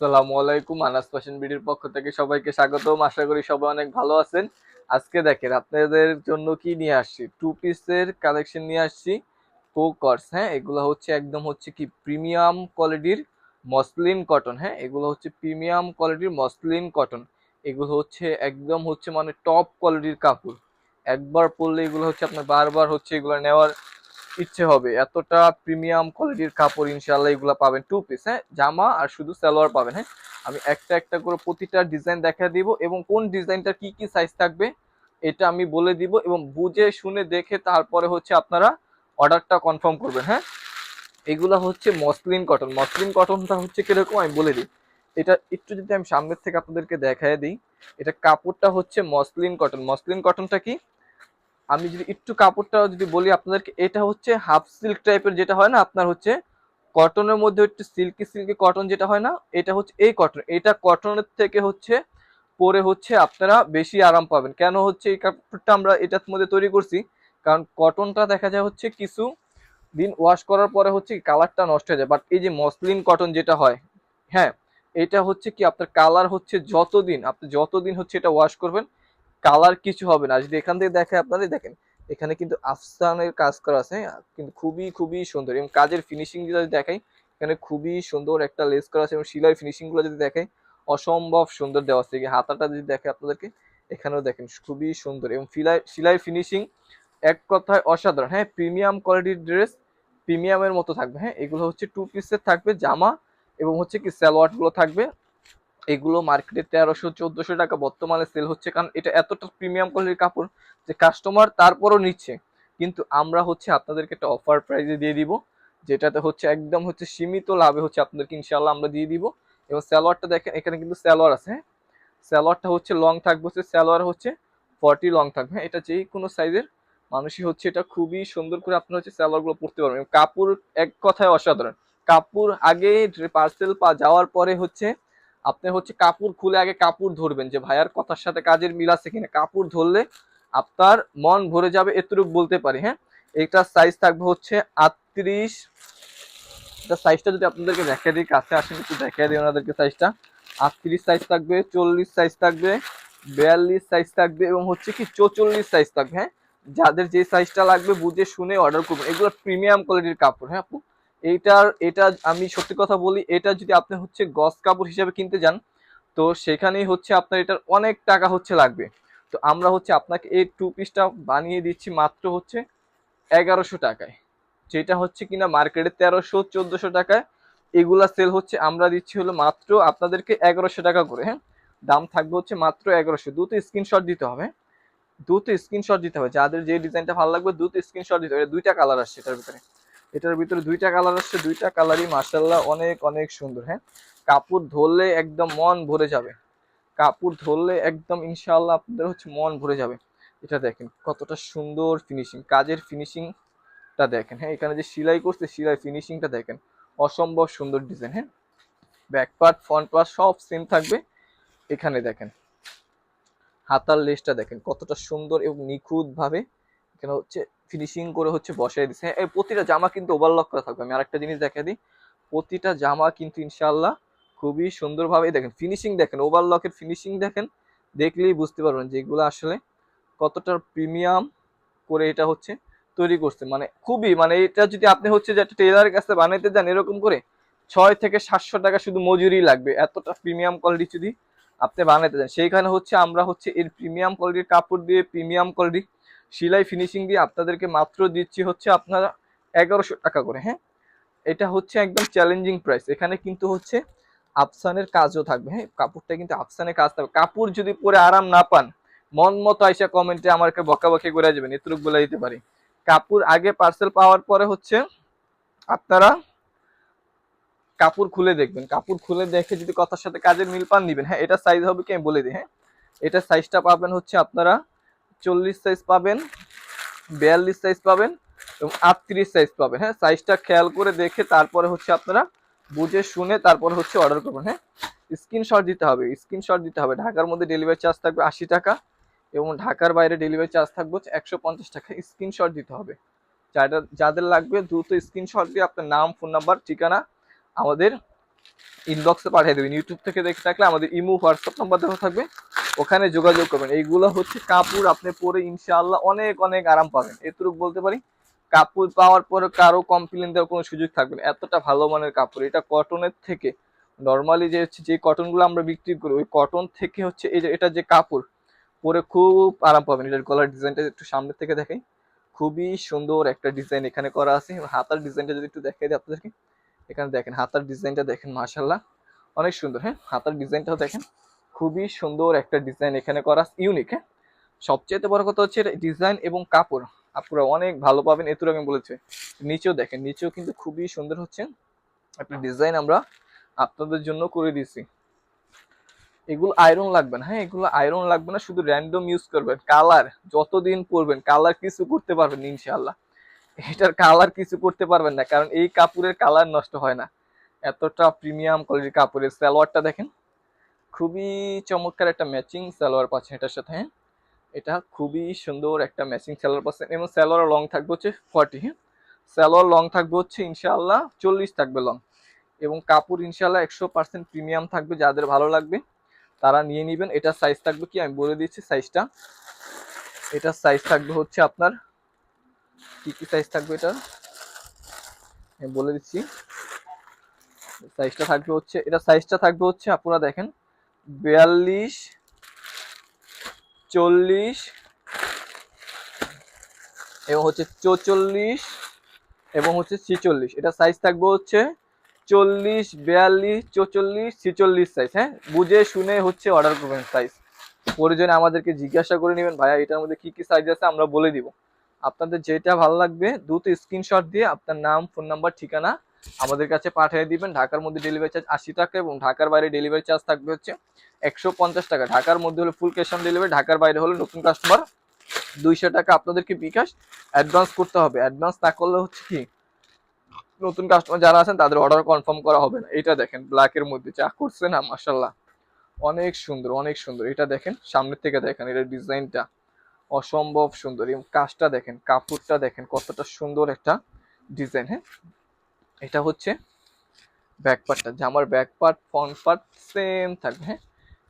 আসসালামু আলাইকুম, আনাস ফ্যাশন বিডির পক্ষ থেকে সবাইকে স্বাগতম। আশা করি সবাই অনেক ভালো আছেন। আজকে দেখেন, আপনাদের জন্য কি নিয়ে আসছি? টু পিসের কালেকশন নিয়ে আসছি। কোকর্স হ্যাঁ এগুলো হচ্ছে একদম হচ্ছে কি প্রিমিয়াম কোয়ালিটির মসলিন কটন হ্যাঁ এগুলো হচ্ছে প্রিমিয়াম কোয়ালিটির মসলিন কটন এগুলো হচ্ছে একদম হচ্ছে মানে টপ কোয়ালিটির কাপড়। একবার পরলে এগুলো হচ্ছে আপনার বারবার হচ্ছে এগুলো নেওয়ার ইচ্ছে হবে। এতটা প্রিমিয়াম কোয়ালিটির কাপড় ইনশাল্লাহ এগুলো পাবেন টু পিস হ্যাঁ? জামা আর শুধু সালোয়ার পাবেন হ্যাঁ? আমি একটা একটা করে প্রতিটা ডিজাইন দেখা দিব এবং কোন ডিজাইনটা কি কি সাইজ থাকবে এটা আমি বলে দিব এবং বুঝে, শুনে, দেখে তারপরে হচ্ছে আপনারা অর্ডারটা কনফার্ম করবেন হ্যাঁ? এগুলো হচ্ছে মসলিন কটন মসলিন কটনটা হচ্ছে কীরকম আমি বলে দিই। এটা একটু যদি আমি সামনের থেকে আপনাদেরকে দেখায় দিই, এটা কাপড়টা হচ্ছে মসলিন কটন মসলিন কটনটা কি? আমি যদি একটু কাপড়টা যদি বলি আপনাদেরকে, এটা হচ্ছে হাফ সিল্ক টাইপের যেটা হয় না, আপনার হচ্ছে কটনের মধ্যে একটু সিল্কি সিল্কি কটন যেটা হয় না, এটা হচ্ছে এই কটন এটা কটনের থেকে হচ্ছে পরে হচ্ছে আপনারা বেশি আরাম পাবেন। কেন হচ্ছে এই কাপড়টা আমরা এটার মধ্যে তৈরি করছি? কারণ কটনটা দেখা যায় হচ্ছে কিছু দিন ওয়াশ করার পরে হচ্ছে কালারটা নষ্ট হয়ে যায়। বাট এই যে মসলিন কটন যেটা হয় হ্যাঁ এটা হচ্ছে কি আপনার কালার হচ্ছে যতদিন, আপনি যতদিন হচ্ছে এটা ওয়াশ করবেন কালার কিছু হবে না। যদি এখান থেকে দেখে আপনারা দেখেন, এখানে কিন্তু আফসানের কাজ করা আছে হ্যাঁ? কিন্তু খুবই খুবই সুন্দর। এবং কাজের ফিনিশিং যদি দেখাই, এখানে খুবই সুন্দর একটা লেস করা আছে এবং সিলাই ফিনিশিংগুলো যদি দেখাই, অসম্ভব সুন্দর দেওয়া আছে। হাতাটা যদি দেখে আপনাদেরকে, এখানেও দেখেন, খুবই সুন্দর। এবং ফিলাই, সিলাই ফিনিশিং এক কথায় অসাধারণ। হ্যাঁ প্রিমিয়াম কোয়ালিটির ড্রেস প্রিমিয়ামের মতো থাকবে। হ্যাঁ এগুলো হচ্ছে টু পিসের থাকবে, জামা এবং হচ্ছে কি স্যালোয়ারগুলো থাকবে। এগুলো মার্কেটে তেরোশো, চোদ্দশো টাকা বর্তমানে সেল হচ্ছে। কারণ এটা এতটা প্রিমিয়াম কোয়ালিটির কাপড় যে কাস্টমার তারপরও নিচ্ছে। কিন্তু আমরা হচ্ছে আপনাদেরকে একটা অফার প্রাইসে দিয়ে দিব, যেটাতে হচ্ছে একদম হচ্ছে সীমিত লাভে হচ্ছে আপনাদেরকে ইনশাল্লাহ আমরা দিয়ে দিব। এবং স্যালোয়ারটা দেখেন, এখানে কিন্তু স্যালোয়ার আছে হ্যাঁ? স্যালোয়ারটা হচ্ছে লং থাকবে, হচ্ছে স্যালোয়ার হচ্ছে ফর্টি লং থাকবে হ্যাঁ? এটা যেই কোনো সাইজের মানুষই হচ্ছে এটা খুবই সুন্দর করে আপনারা হচ্ছে স্যালোয়ারগুলো পরতে পারবেন। কাপড় এক কথায় অসাধারণ। কাপড় আগে পার্সেল পা যাওয়ার পরে হচ্ছে আপনি হচ্ছে কাপড় খুলে আগে কাপড় ধরবেন যে ভাইয়ার কথার সাথে কাজের মিল আছে কিনা, কাপড় ধরলে আপনার মন ভরে যাবে এতটুকু বলতে পারি হ্যাঁ? এইটার সাইজ থাকবে হচ্ছে আটত্রিশ। এটা সাইজটা যদি আপনাদেরকে দেখিয়ে দিই, কাছে আসেন একটু দেখিয়ে দিই ওনাদেরকে সাইজটা আটত্রিশ সাইজ থাকবে, চল্লিশ সাইজ থাকবে, বিয়াল্লিশ সাইজ থাকবে এবং হচ্ছে কি চৌচল্লিশ সাইজ থাকবে হ্যাঁ? যাদের যে সাইজটা লাগবে বুঝে শুনে অর্ডার করবেন। এগুলো প্রিমিয়াম কোয়ালিটির কাপড় হ্যাঁ আপু? এইটার, এটা আমি সত্যি কথা বলি, এটা যদি আপনি হচ্ছে গস কাপড় হিসেবে কিনতে যান, তো সেখানেই হচ্ছে আপনার এটার অনেক টাকা হচ্ছে লাগবে। তো আমরা হচ্ছে আপনাকে এই টু পিসটা বানিয়ে দিচ্ছি মাত্র হচ্ছে এগারোশো টাকায়। যেটা হচ্ছে কিনা মার্কেটে তেরোশো, চোদ্দোশো টাকায়। এগুলা সেল হচ্ছে, আমরা দিচ্ছি হলো মাত্র আপনাদেরকে এগারোশো টাকা করে হ্যাঁ? দাম থাকবে হচ্ছে মাত্র এগারোশো। দ্রুত স্ক্রিনশট দিতে হবে। দুটো স্ক্রিনশট দিতে হবে। যাদের যে ডিজাইনটা ভালো লাগবে দ্রুত স্ক্রিনশট দিতে হবে। দুইটা কালার আসছে এটার ভিতরে। এটার ভিতরে দুইটা কালার আসছে, দুইটা কালারই মার্শাল্লাহ অনেক অনেক সুন্দর হ্যাঁ? কাপড় ধরলে একদম মন ভরে যাবে। কাপড় ধরলে একদম ইনশাল্লাহ আপনাদের হচ্ছে মন ভরে যাবে। এটা দেখেন কতটা সুন্দর ফিনিশিং কাজের ফিনিশিংটা দেখেন হ্যাঁ? এখানে যে সেলাই করছে, সেলাই ফিনিশিংটা দেখেন। অসম্ভব সুন্দর ডিজাইন হ্যাঁ? ব্যাক পার্ট ফ্রন্ট পার্ট সব সেম থাকবে। এখানে দেখেন হাতার লেসটা দেখেন কতটা সুন্দর এবং নিখুঁতভাবে, এখানে হচ্ছে ফিনিশিং করে হচ্ছে বসাই দিচ্ছে হ্যাঁ এই প্রতিটা জামা কিন্তু ওভারলক করা থাকবে। আমি আরেকটা জিনিস দেখা দিই। প্রতিটা জামা কিন্তু ইনশাল্লাহ খুবই সুন্দরভাবে দেখেন ফিনিশিং দেখেন ওভারলকের ফিনিশিং দেখেন, দেখলেই বুঝতে পারবেন যে এগুলো আসলে কতটা প্রিমিয়াম করে এটা হচ্ছে তৈরি করছে। মানে খুবই মানে এটা যদি আপনি হচ্ছে যে একটা টেলারের কাছে বানাইতে যান এরকম করে, ছয় থেকে সাতশো টাকা শুধু মজুরি লাগবে। এতটা প্রিমিয়াম কোয়ালিটি যদি আপনি বানাইতে যান। সেইখানে হচ্ছে আমরা হচ্ছে এর প্রিমিয়াম কোয়ালিটির কাপড় দিয়ে প্রিমিয়াম কোয়ালিটি সেলাই ফিনিশিং দিয়ে আপনাদেরকে মাত্র দিচ্ছি হচ্ছে আপনারা এগারোশো টাকা করে হ্যাঁ? এটা হচ্ছে একদম চ্যালেঞ্জিং প্রাইস এখানে কিন্তু হচ্ছে আফসানের কাজও থাকবে হ্যাঁ? কাপড়টা কিন্তু আফসানের কাজ থাকবে। কাপড় যদি পরে আরাম না পান, মন মতো আইসা কমেন্টে আমাকে বকাবকি করে যাবেন, এতটুকু বলে দিতে পারি। কাপড় আগে পার্সেল পাওয়ার পরে হচ্ছে আপনারা কাপড় খুলে দেখবেন। কাপড় খুলে দেখে যদি কথার সাথে কাজের মিল পান, নিবেন। হ্যাঁ এটা সাইজ হবে কি আমি বলে দিই হ্যাঁ? এটা সাইজটা পাবেন হচ্ছে আপনারা চল্লিশ সাইজ পাবেন, বিয়াল্লিশ সাইজ পাবেন এবং আটত্রিশ সাইজ পাবেন। হ্যাঁ সাইজটা খেয়াল করে দেখে তারপরে হচ্ছে আপনারা বুঝে শুনে তারপরে হচ্ছে অর্ডার করবেন। হ্যাঁ স্ক্রিনশট দিতে হবে স্ক্রিনশট দিতে হবে। ঢাকার মধ্যে ডেলিভারি চার্জ থাকবে আশি টাকা এবং ঢাকার বাইরে ডেলিভারি চার্জ থাকবে হচ্ছে একশো পঞ্চাশ টাকা। স্ক্রিনশট দিতে হবে। যাদের লাগবে দ্রুত স্ক্রিনশট দিয়ে আপনার নাম ফোন নাম্বার ঠিকানা আমাদের ইনবক্সে পাঠিয়ে দেবেন। ইউটিউব থেকে দেখে থাকলে আমাদের ইমো হোয়াটসঅ্যাপ নাম্বার দেওয়া থাকবে। ওখানে যোগাযোগ করবেন। এইগুলো হচ্ছে কাপড় আপনি পরে ইনশাআল্লাহ অনেক অনেক আরাম পাবেন। এতটুকু বলতে পারি, কাপড় পাওয়ার পরে কারও কমপ্লেন দেওয়ার কোনো সুযোগ থাকবে না। এতটা ভালো মানের কাপড়। এটা কটনের থেকে। নর্মালি যে হচ্ছে, যে কটনগুলো আমরা বিক্রি করি, ওই কটন থেকে হচ্ছে এই যে, এটা যে কাপড়, পরে খুব আরাম পাবেন। এটার গলার ডিজাইনটা একটু সামনের থেকে দেখাই। খুবই সুন্দর একটা ডিজাইন এখানে করা আছে। হাতার ডিজাইনটা যদি একটু দেখাই দিই আপনাদেরকে। এখানে দেখেন, হাতার ডিজাইনটা দেখেন মাশাল্লাহ অনেক সুন্দর হ্যাঁ? হাতার ডিজাইনটাও দেখেন। খুবই সুন্দর একটা ডিজাইন এখানে করা, ইউনিক হ্যাঁ? সবচেয়ে বড় কথা হচ্ছে ডিজাইন এবং কাপড়। আপনারা অনেক ভালো পাবেন এতটুকু আমি বলেছি। নিচেও দেখেন, নিচেও কিন্তু খুবই সুন্দর হচ্ছে। একটা ডিজাইন আমরা আপনাদের জন্য করে দিয়েছি এগুলো আয়রন লাগবে না হ্যাঁ? এগুলো আয়রন লাগবে না, শুধু র্যান্ডম ইউজ করবেন। কালার যতদিন পরবেন কালার কিছু করতে পারবেন ইনশাল্লাহ এটার কালার কিছু করতে পারবেন না, কারণ এই কাপড়ের কালার নষ্ট হয় না। এতটা প্রিমিয়াম কোয়ালিটির কাপড়ের সালোয়ারটা দেখেন, খুবই চমৎকার একটা ম্যাচিং সালোয়ার পাচ্ছেন এটার সাথে হ্যাঁ? এটা খুবই সুন্দর একটা ম্যাচিং সালোয়ার পাচ্ছেন, এবং সালোয়ার লং থাকবে হচ্ছে ফর্টি হ্যাঁ? সালোয়ার লং থাকবে হচ্ছে ইনশাআল্লাহ চল্লিশ থাকবে লং এবং কাপড় ইনশাআল্লাহ একশো পার্সেন্ট প্রিমিয়াম থাকবে যাদের ভালো লাগবে, তারা নিয়ে নেবেন। এটা সাইজ থাকবে কি? আমি বলে দিচ্ছি সাইজটা এটা সাইজ থাকবে হচ্ছে আপনার কি কি সাইজ থাকবে এটা? আমি বলে দিচ্ছি। সাইজটা থাকবে হচ্ছে, এটা সাইজটা থাকবে হচ্ছে, আপনারা দেখেন, বিয়াল্লিশ, চল্লিশ, এবং হচ্ছে চৌচল্লিশ, এবং হচ্ছে ছিচল্লিশ। এটা সাইজ থাকবে হচ্ছে চল্লিশ, বিয়াল্লিশ, চৌচল্লিশ, ছিচল্লিশ সাইজ হ্যাঁ? বুঝে শুনে হচ্ছে অর্ডার করবেন সাইজ প্রয়োজনে আমাদেরকে জিজ্ঞাসা করে নেবেন, ভাইয়া, এটার মধ্যে কি কি সাইজ আছে? আমরা বলে দিব। আপনাদের যেটা ভালো লাগবে, দ্রুত স্ক্রিনশট দিয়ে আপনার নাম ফোন নাম্বার ঠিকানা আমাদের কাছে পাঠিয়ে দিবেন। ঢাকার মধ্যে ডেলিভারি চার্জ আশি টাকা এবং ঢাকার বাইরে ডেলিভারি চার্জ থাকবে হচ্ছে একশো পঞ্চাশ টাকা। ঢাকার মধ্যে হলে ফুল ক্যাশ অন ডেলিভারি ঢাকার বাইরে হলে নতুন কাস্টমার দুইশো টাকা আপনাদেরকে বিকাশ অ্যাডভান্স করতে হবে। অ্যাডভান্স না করলে হচ্ছে কি, নতুন কাস্টমার যারা আছেন তাদের অর্ডার কনফার্ম করা হবে না। এটা দেখেন ব্ল্যাকের মধ্যে চা করছে না মাসাল্লাহ অনেক সুন্দর অনেক সুন্দর। এটা দেখেন, সামনের থেকে দেখেন এটার ডিজাইনটা অসম্ভব সুন্দর। এবং কাজটা দেখেন, কাপড়টা দেখেন, কতটা সুন্দর একটা ডিজাইন হ্যাঁ? এটা হচ্ছে ব্যাক পার্টটা জামার back part front part same থাকবে হ্যাঁ?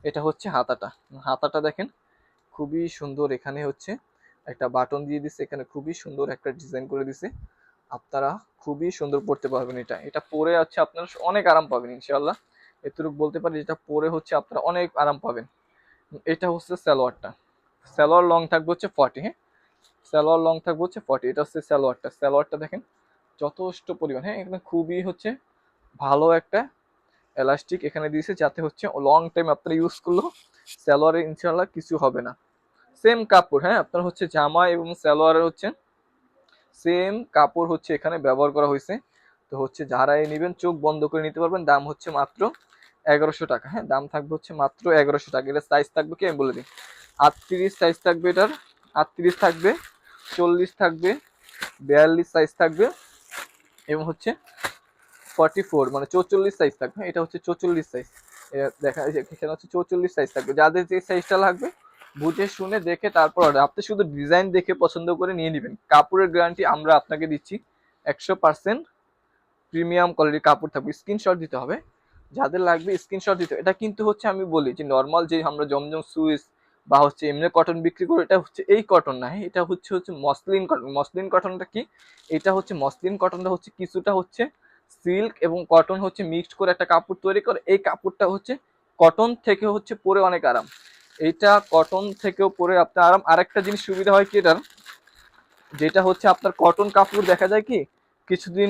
এটা হচ্ছে হাতাটা। হাতাটা দেখেন, খুবই সুন্দর। এখানে হচ্ছে একটা বাটন দিয়ে দিছে, এখানে খুবই সুন্দর একটা ডিজাইন করে দিছে। আপনারা খুবই সুন্দর পড়তে পারবেন এটা। এটা পরে হচ্ছে আপনারা অনেক আরাম পাবেন ইনশাল্লাহ এতটুকু বলতে পারি যেটা পরে হচ্ছে আপনারা অনেক আরাম পাবেন। এটা হচ্ছে সালোয়ারটা। সালোয়ার লং থাকবে হচ্ছে ফর্টি হ্যাঁ? সালোয়ার লং থাকবে হচ্ছে ফর্টি, এটা হচ্ছে সালোয়ারটা সালোয়ারটা দেখেন, যথেষ্ট পরিমাণ হ্যাঁ? এখানে খুবই হচ্ছে ভালো একটা এলাস্টিক এখানে দিয়েছে যাতে হচ্ছে লং টাইম আপনারা ইউজ করলেও সালোয়ারে ইনশাল্লাহ কিছু হবে না। সেম কাপড় হ্যাঁ? আপনার হচ্ছে জামা এবং সালোয়ারের হচ্ছে সেম কাপড় হচ্ছে এখানে ব্যবহার করা হয়েছে। তো হচ্ছে যারাই নেবেন, চোখ বন্ধ করে নিতে পারবেন, দাম হচ্ছে মাত্র এগারোশো টাকা হ্যাঁ? দাম থাকবে হচ্ছে মাত্র এগারোশো টাকা। এটা সাইজ থাকবে কি? আমি বলে দিই। আটত্রিশ সাইজ থাকবে এটার, আটত্রিশ থাকবে, চল্লিশ থাকবে, বিয়াল্লিশ সাইজ থাকবে, এবং হচ্ছে ফর্টি ফোর মানে চৌচল্লিশ সাইজ থাকবে। এটা হচ্ছে চৌচল্লিশ সাইজ দেখা এখানে হচ্ছে চৌচল্লিশ সাইজ থাকবে। যাদের যে সাইজটা লাগবে, বুঝে শুনে দেখে তারপর। আপনি শুধু ডিজাইন দেখে পছন্দ করে নিয়ে নেবেন। কাপড়ের গ্যারান্টি আমরা আপনাকে দিচ্ছি একশো পার্সেন্ট প্রিমিয়াম কোয়ালিটির কাপড় থাকবে। স্ক্রিনশট দিতে হবে। যাদের লাগবে স্ক্রিনশট দিতে এটা কিন্তু হচ্ছে আমি বলি যে নর্মাল যে আমরা জমজম সুইস বা হচ্ছে এমনি কটন বিক্রি করে, এটা হচ্ছে এই কটন না হ্যাঁ? এটা হচ্ছে হচ্ছে মসলিন কটন মসলিন কটনটা কি? এটা হচ্ছে মসলিন কটনটা হচ্ছে কিছুটা হচ্ছে সিল্ক এবং কটন হচ্ছে মিক্সড করে একটা কাপড় তৈরি করে। এই কাপড়টা হচ্ছে কটন থেকে হচ্ছে পরে অনেক আরাম। এইটা কটন থেকেও পরে আপনার আরাম। আরেকটা জিনিস সুবিধা হয় কি এটার? যেটা হচ্ছে আপনার কটন কাপড় দেখা যায় কি? কিছুদিন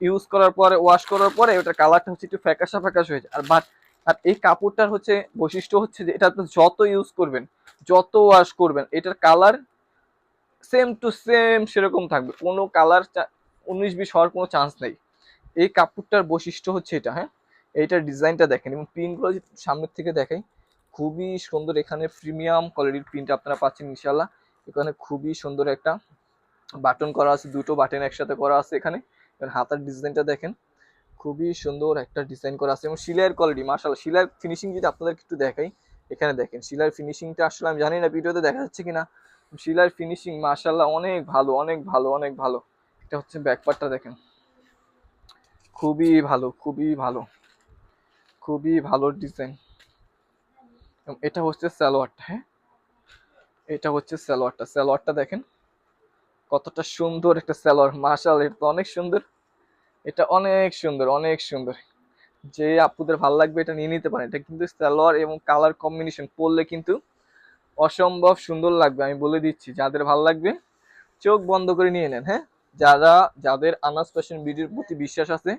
ইউজ করার পরে ওয়াশ করার পরে, ওটার কালারটা হচ্ছে একটু ফ্যাকাশা ফ্যাকাশ হয়ে যায়। আর বাট আর এই কাপড়টার হচ্ছে বৈশিষ্ট্য হচ্ছে যে এটা আপনি যত ইউজ করবেন, যত ওয়াশ করবেন, এটার কালার সেম টু সেম সেরকম থাকবে। কোনো কালার উনিশ বিশ হওয়ার কোনো চান্স নেই। এই কাপড়টার বৈশিষ্ট্য হচ্ছে এটা হ্যাঁ? এইটার ডিজাইনটা দেখেন এবং প্রিন্টগুলো সামনের থেকে দেখাই, খুবই সুন্দর এখানে প্রিমিয়াম কোয়ালিটির প্রিন্ট আপনারা পাচ্ছেন ইনশাল্লাহ এখানে খুবই সুন্দর একটা বাটন করা আছে, দুটো বাটন একসাথে করা আছে এখানে। হাতার ডিজাইনটা দেখেন। খুবই সুন্দর একটা ডিজাইন করা আছে এবং সিলাইয়ের কোয়ালিটি মার্শাল শিলার ফিনিশিং যদি আপনাদেরকে একটু দেখাই, এখানে দেখেন শিলার ফিনিশিংটা আসলে আমি জানি না, ভিডিওতে দেখা যাচ্ছে কিনা। শিলার ফিনিশিং মার্শাল্লাহ অনেক ভালো অনেক ভালো অনেক ভালো। এটা হচ্ছে ব্যাকপার্টটা দেখেন। খুবই ভালো খুবই ভালো। খুবই ভালো ডিজাইন এটা হচ্ছে সালোয়ারটা হ্যাঁ? এটা হচ্ছে সালোয়ারটা। সালোয়ারটা দেখেন, কতটা সুন্দর একটা সালোয়ার মার্শাল এটা অনেক সুন্দর। এটা অনেক সুন্দর অনেক সুন্দর। যে আপুদের ভালো লাগবে এটা নিয়ে নিতে পারেন। এটা কিন্তু সালোয়ার এবং কালার কম্বিনেশন পরলে কিন্তু অসম্ভব সুন্দর লাগবে, আমি বলে দিচ্ছি। যাদের ভালো লাগবে, চোখ বন্ধ করে নিয়ে নেন হ্যাঁ? যারা, যাদের আনাস ফ্যাশন বিডির প্রতি বিশ্বাস আছে,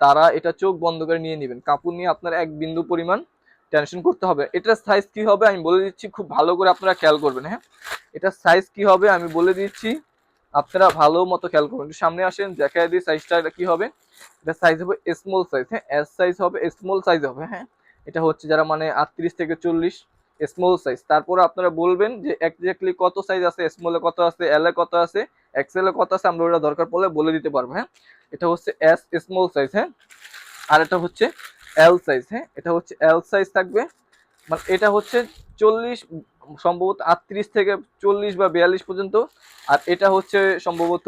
তারা এটা চোখ বন্ধ করে নিয়ে নেবেন। কাপড় নিয়ে আপনার এক বিন্দু পরিমাণ টেনশন করতে হবে। এটার সাইজ কি হবে আমি বলে দিচ্ছি, খুব ভালো করে আপনারা খেয়াল করবেন হ্যাঁ? এটার সাইজ কি হবে আমি বলে দিচ্ছি। আপনারা ভালো মতো খেয়াল একটু সামনে আসেন দেখায় দিই সাইজটা কি হবে? এটা সাইজ হবে স্মল সাইজ হ্যাঁ? এস সাইজ হবে স্মল সাইজ হবে হ্যাঁ? এটা হচ্ছে যারা মানে আটত্রিশ থেকে চল্লিশ স্মল সাইজ তারপরে আপনারা বলবেন যে এক্স্যাক্টলি কত সাইজ আছে স্মলে কত আছে এল কত আছে এক্সেল কত আছে, আমরা ওটা দরকার পড়লে বলে দিতে পারব হ্যাঁ? এটা হচ্ছে এস স্মল সাইজ হ্যাঁ? আর এটা হচ্ছে এল সাইজ হ্যাঁ? এটা হচ্ছে এল সাইজ থাকবে মানে এটা হচ্ছে চল্লিশ সম্ভবত আটত্রিশ থেকে চল্লিশ বা বিয়াল্লিশ পর্যন্ত। আর এটা হচ্ছে সম্ভবত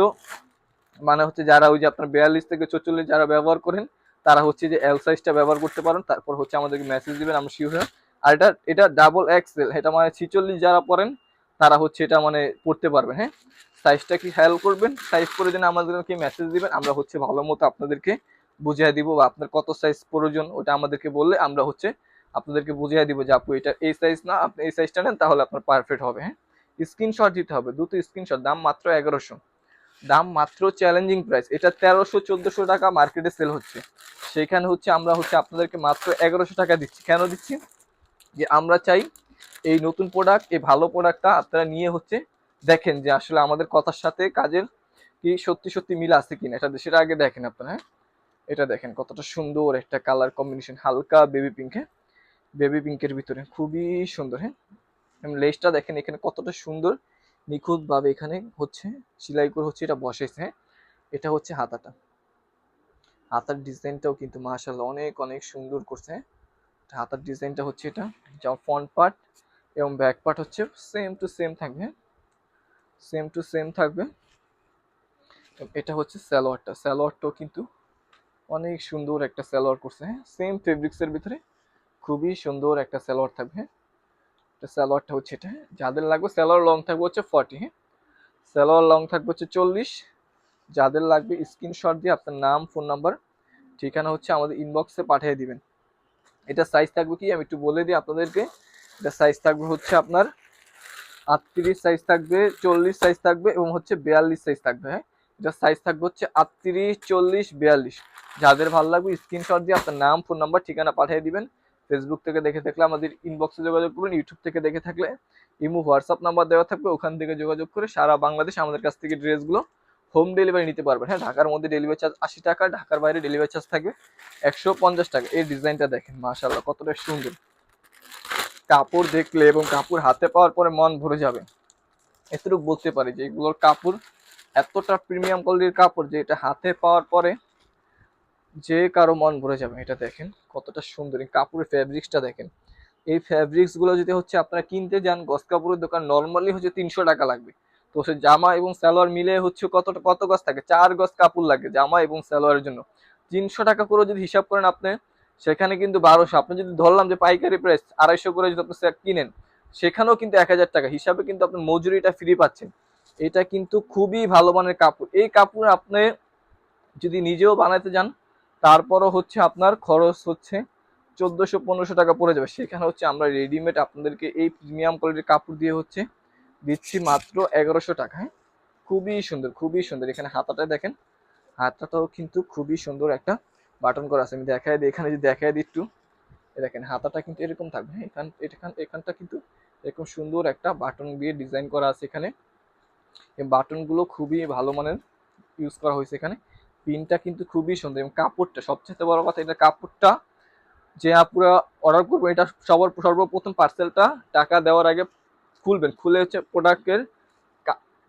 মানে হচ্ছে যারা ওই যে আপনার বিয়াল্লিশ থেকে চল্লিশ যারা ব্যবহার করেন, তারা হচ্ছে যে এল সাইজটা ব্যবহার করতে পারেন, তারপর হচ্ছে আমাদেরকে মেসেজ দিবেন, আমরা শিওর আর এটা এটা ডাবল এক্সেল এটা মানে ছিচল্লিশ যারা পড়েন, তারা হচ্ছে এটা মানে পড়তে পারবেন হ্যাঁ? সাইজটা কি খেয়াল করবেন? সাইজ করে দিন আমাদেরকে মেসেজ দিবেন, আমরা হচ্ছে ভালো মতো আপনাদেরকে বুঝিয়ে দিব বা আপনার কত সাইজ প্রয়োজন, ওটা আমাদেরকে বললে আমরা হচ্ছে আপনাদেরকে বুঝিয়ে দিব যে আপু এটা এই সাইজ না, আপনি এই সাইজটা নেন, তাহলে আপনার পারফেক্ট হবে হ্যাঁ? স্ক্রিনশট দিতে হবে দুটো স্ক্রিনশট দাম মাত্র এগারোশো। দাম মাত্র চ্যালেঞ্জিং প্রাইস এটা তেরোশো, চোদ্দোশো টাকা মার্কেটে সেল হচ্ছে। সেখানে হচ্ছে আমরা হচ্ছে আপনাদেরকে মাত্র এগারোশো টাকা দিচ্ছি। কেন দিচ্ছি? যে আমরা চাই এই নতুন প্রোডাক্ট এই ভালো প্রোডাক্টটা আপনারা নিয়ে হচ্ছে দেখেন যে আসলে আমাদের কথার সাথে কাজের কি সত্যি সত্যি মিল আছে কিনা। এটা সেটা আগে দেখেন আপনারা হ্যাঁ? এটা দেখেন কতটা সুন্দর একটা কালার কম্বিনেশন হালকা বেবি পিঙ্ক বেবি পিঙ্কের ভিতরে। খুবই সুন্দর হ্যাঁ? লেসটা দেখেন এখানে কতটা সুন্দর, নিখুঁতভাবে এখানে হচ্ছে, সেলাই করে হচ্ছে এটা বসেছে হ্যাঁ? এটা হচ্ছে হাতাটা। হাতার ডিজাইনটাও কিন্তু মাশাআল্লাহ অনেক অনেক সুন্দর করছে হ্যাঁ? হাতার ডিজাইনটা হচ্ছে এটা যা ফ্রন্ট পার্ট এবং ব্যাক পার্ট হচ্ছে সেম টু সেম থাকবে সেম টু সেম থাকবে। এটা হচ্ছে স্যালোয়ারটা স্যালোয়ারটাও কিন্তু অনেক সুন্দর একটা স্যালোয়ার করছে হ্যাঁ? সেম ফেব্রিক্সের ভিতরে খুবই সুন্দর একটা স্যালোয়ার থাকবে। এটা স্যালোয়ারটা হচ্ছে এটা হ্যাঁ? যাদের লাগবে স্যালোয়ার লং থাকবে হচ্ছে ফর্টি হ্যাঁ? স্যালোয়ার লং থাকবে হচ্ছে চল্লিশ। যাদের লাগবে স্ক্রিনশট দিয়ে আপনার নাম, ফোন নাম্বার, ঠিকানা হচ্ছে আমাদের ইনবক্সে পাঠিয়ে দিবেন। এটা সাইজ থাকবে কি? আমি একটু বলে দিই আপনাদেরকে। এটা সাইজ থাকবে হচ্ছে আপনার আটত্রিশ সাইজ থাকবে, চল্লিশ সাইজ থাকবে এবং হচ্ছে বিয়াল্লিশ সাইজ থাকবে হ্যাঁ? এটা সাইজ থাকবে হচ্ছে আটত্রিশ, চল্লিশ, বিয়াল্লিশ। যাদের ভালো লাগবে স্ক্রিনশট দিয়ে আপনার নাম, ফোন নাম্বার, ঠিকানা পাঠিয়ে দিবেন। ফেসবুক থেকে দেখে থাকলে আমাদের ইনবক্সে যোগাযোগ করবেন ইউটিউব থেকে দেখে থাকলে ইমো হোয়াটসঅ্যাপ নাম্বার দেওয়া থাকবে, ওখান থেকে যোগাযোগ করে সারা বাংলাদেশ আমাদের কাছ থেকে ড্রেসগুলো হোম ডেলিভারি নিতে পারবেন। হ্যাঁ ঢাকার মধ্যে ডেলিভারি চার্জ আশি টাকা, ঢাকার বাইরে ডেলিভারি চার্জ থাকবে একশো পঞ্চাশ টাকা। এই ডিজাইনটা দেখেন মাশাল্লাহ কতটা সুন্দর। কাপড় দেখলে এবং কাপড় হাতে পাওয়ার পরে মন ভরে যাবে। এতটুকু বলতে পারি যে এগুলোর কাপড় এতটা প্রিমিয়াম কোয়ালিটির কাপড় যে এটা হাতে পাওয়ার পরে যে কারও মন ভরে যাবে, এটা দেখেন কতটা সুন্দর। কাপড়ের ফ্যাব্রিক্সটা দেখেন। এই ফ্যাব্রিক্সগুলো যদি হচ্ছে আপনারা কিনতে যান, গস কাপড়ের দোকান নর্মালি হচ্ছে তিনশো টাকা লাগবে। তো সে জামা এবং সালোয়ার মিলে হচ্ছে কত কত গজ থাকে? চার গজ কাপড় লাগে জামা এবং সালোয়ারের জন্য। তিনশো টাকা করে যদি হিসাব করেন আপনি, সেখানে কিন্তু বারোশো। আপনি যদি ধরলাম যে পাইকারি প্রাইস আড়াইশো করে যদি আপনি কিনেন, সেখানেও কিন্তু এক হাজার টাকা। হিসাবে কিন্তু আপনি মজুরিটা ফ্রি পাচ্ছেন। এটা কিন্তু খুবই ভালো মানের কাপড়। এই কাপড় আপনি যদি নিজেও বানাতে যান তারপরও হচ্ছে আপনার খরচ হচ্ছে চোদ্দোশো পনেরোশো টাকা পড়ে যাবে। সেখানে হচ্ছে আমরা রেডিমেড আপনাদেরকে এই প্রিমিয়াম কোয়ালিটির কাপড় দিয়ে হচ্ছে দিচ্ছি মাত্র এগারোশো টাকা। হ্যাঁ? খুবই সুন্দর খুবই সুন্দর। এখানে হাতাটা দেখেন, হাতাটাও কিন্তু খুবই সুন্দর একটা বাটন করা আছে। আমি দেখাই দিই, এখানে যদি দেখাই দিই একটু। দেখেন, হাতাটা কিন্তু এরকম থাকবে। হ্যাঁ এখান এখান, এখানটা কিন্তু এরকম সুন্দর একটা বাটন দিয়ে ডিজাইন করা আছে এখানে। বাটনগুলো খুবই ভালো মানের ইউজ করা হয়েছে এখানে। পিনটা কিন্তু খুবই সুন্দর এবং কাপড়টা সবচেয়ে বড় কথা এটা কাপড়টা যে আপুরা অর্ডার করবেন এটা সবার, সর্বপ্রথম পার্সেলটা টাকা দেওয়ার আগে খুলবেন, খুলে হচ্ছে প্রোডাক্টের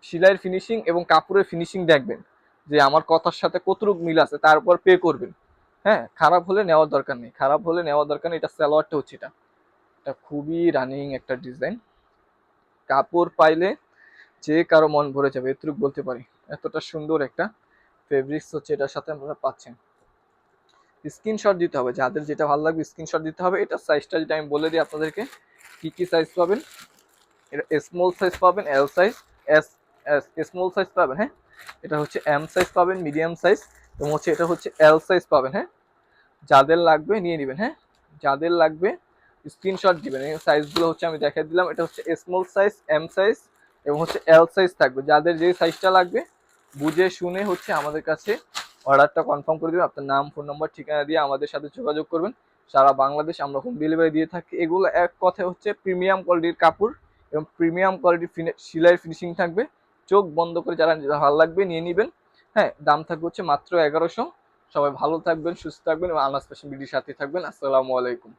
সিলাইয়ের ফিনিশিং এবং কাপড়ের ফিনিশিং দেখবেন যে আমার কথার সাথে কতটুকু মিল আছে, তারপর পে করবেন। হ্যাঁ খারাপ হলে নেওয়ার দরকার নেই, খারাপ হলে নেওয়ার দরকার নেই, এটা সালোয়ারটা হচ্ছে এটা। এটা খুবই রানিং একটা ডিজাইন কাপড় পাইলে যে কারও মন ভরে যাবে, এতটুকু বলতে পারি। এতটা সুন্দর একটা ফেব্রিক্স হচ্ছে এটার সাথে আপনারা পাচ্ছেন। স্ক্রিনশট দিতে হবে, যাদের যেটা ভালো লাগবে স্ক্রিনশট দিতে হবে। এটা সাইজটা যেটা আমি বলে দিই আপনাদেরকে, কী কী সাইজ পাবেন? এটা স্মল সাইজ পাবেন L size S small size পাবেন হ্যাঁ? এটা হচ্ছে এম সাইজ পাবেন মিডিয়াম সাইজ এবং হচ্ছে এটা হচ্ছে এল সাইজ পাবেন হ্যাঁ? যাদের লাগবে নিয়ে নেবেন হ্যাঁ? যাদের লাগবে স্ক্রিনশট দিবেন। এই সাইজগুলো হচ্ছে আমি দেখাই দিলাম। এটা হচ্ছে স্মল সাইজ এম সাইজ এবং হচ্ছে এল সাইজ থাকবে। যাদের যে সাইজটা লাগবে বুঝে শুনে হচ্ছে আমাদের কাছে অর্ডারটা কনফার্ম করে দেবেন। আপনার নাম ফোন নম্বর ঠিকানা দিয়ে আমাদের সাথে যোগাযোগ করবেন। সারা বাংলাদেশ আমরা হোম ডেলিভারি দিয়ে থাকি। এগুলো এক কথায় হচ্ছে প্রিমিয়াম কোয়ালিটির কাপড় এবং প্রিমিয়াম কোয়ালিটির সেলাই ফিনিশিং থাকবে। চোখ বন্ধ করে যারা ভালো লাগবে নিয়ে নেবেন। হ্যাঁ দাম থাকবে হচ্ছে মাত্র এগারোশো। সবাই ভালো থাকবেন, সুস্থ থাকবেন এবং আনাস ফ্যাশন বিডির সাথে থাকবেন। আসসালামু আলাইকুম।